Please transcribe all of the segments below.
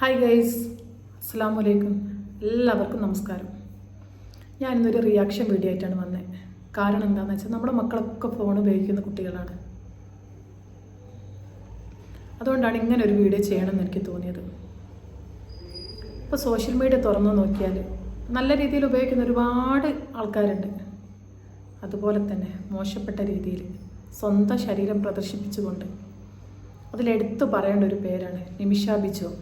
Hi guys അസ്സാം വലൈക്കും എല്ലാവർക്കും നമസ്കാരം. ഞാനിന്നൊരു റിയാക്ഷൻ വീഡിയോ ആയിട്ടാണ് വന്നത് കാരണം എന്താണെന്ന് വെച്ചാൽ നമ്മുടെ മക്കളൊക്കെ ഫോൺ ഉപയോഗിക്കുന്ന കുട്ടികളാണ്. അതുകൊണ്ടാണ് ഇങ്ങനെ ഒരു വീഡിയോ ചെയ്യണമെന്ന് എനിക്ക് തോന്നിയത്. ഇപ്പോൾ സോഷ്യൽ മീഡിയ തുറന്നു നോക്കിയാൽ നല്ല രീതിയിൽ ഉപയോഗിക്കുന്ന ഒരുപാട് ആൾക്കാരുണ്ട്. അതുപോലെ തന്നെ മോശപ്പെട്ട രീതിയിൽ സ്വന്തം ശരീരം പ്രദർശിപ്പിച്ചുകൊണ്ട് അതിലെടുത്തു പറയേണ്ട ഒരു പേരാണ് നിമിഷ ബിജോ.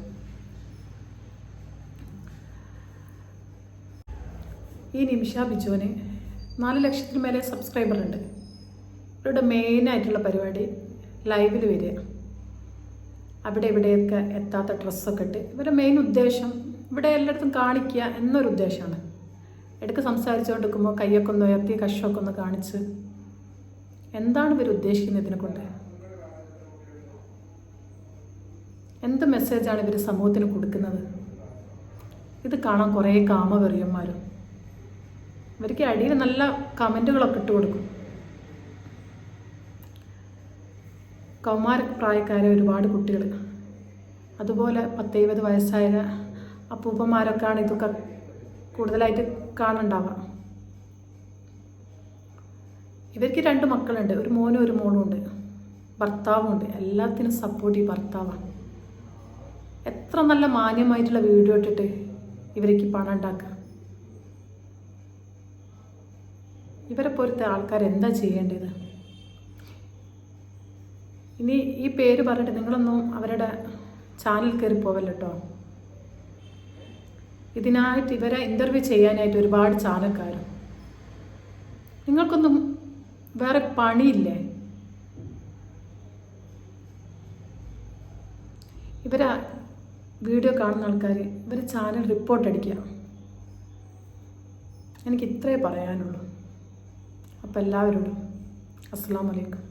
ഈ നിമിഷ ബിജുവിന് നാല് ലക്ഷത്തിന് മേലെ സബ്സ്ക്രൈബറുണ്ട് ഇവരുടെ മെയിനായിട്ടുള്ള പരിപാടി ലൈവിൽ വരിക. അവിടെ ഇവിടെയൊക്കെ എത്താത്ത ഡ്രസ്സൊക്കെ ഇട്ട് ഇവരുടെ മെയിൻ ഉദ്ദേശം ഇവിടെ എല്ലായിടത്തും കാണിക്കുക എന്നൊരു ഉദ്ദേശമാണ്. ഇടയ്ക്ക് സംസാരിച്ചുകൊണ്ടിരിക്കുമ്പോൾ കൈയൊക്കെ ഒന്ന് ഉയർത്തി കഷമൊക്കെ ഒന്ന് കാണിച്ച് എന്താണ് ഇവർ ഉദ്ദേശിക്കുന്നത് ഇതിനെ കൊണ്ട്? എന്ത് മെസ്സേജാണ് ഇവർ സമൂഹത്തിന് കൊടുക്കുന്നത്? ഇത് കാണാൻ കുറേ കാമവെറിയന്മാരും ഇവർക്ക് അടിയിൽ നല്ല കമന്റുകളൊക്കെ ഇട്ട് കൊടുക്കും. കൗമാര പ്രായക്കാരെ ഒരുപാട് കുട്ടികൾ. അതുപോലെ പത്തെഴുപത് വയസ്സായ അപ്പൂപ്പന്മാരൊക്കെയാണ് ഇതൊക്കെ കൂടുതലായിട്ട് കാണുന്നുണ്ടാവുക. ഇവർക്ക് രണ്ട് മക്കളുണ്ട്. ഒരു മോനും ഒരു മോളും ഉണ്ട്. ഭർത്താവും ഉണ്ട് എല്ലാത്തിനും സപ്പോർട്ട് ഈ ഭർത്താവാണ്. എത്ര നല്ല മാന്യമായിട്ടുള്ള വീഡിയോ ഇട്ടിട്ട് ഇവർക്ക് പണം ഉണ്ടാക്കുക. ഇവരെ പോലത്തെ ആൾക്കാർ എന്താ ചെയ്യേണ്ടത്? ഇനി ഈ പേര് പറഞ്ഞിട്ട് നിങ്ങളൊന്നും അവരുടെ ചാനൽ കയറി പോവല്ലോ കേട്ടോ ഇതിനായിട്ട് ഇവരെ ഇന്റർവ്യൂ ചെയ്യാനായിട്ട് ഒരുപാട് ചാനൽക്കാരും നിങ്ങൾക്കൊന്നും വേറെ പണിയില്ലേ? ഇവരെ വീഡിയോ കാണുന്ന ആൾക്കാർ ഇവർ ചാനൽ റിപ്പോർട്ട് അടിക്കുക. എനിക്ക് ഇത്രേ പറയാനുള്ളൂ. അപ്പോൾ എല്ലാവരോടും അസ്സാം വലൈക്കും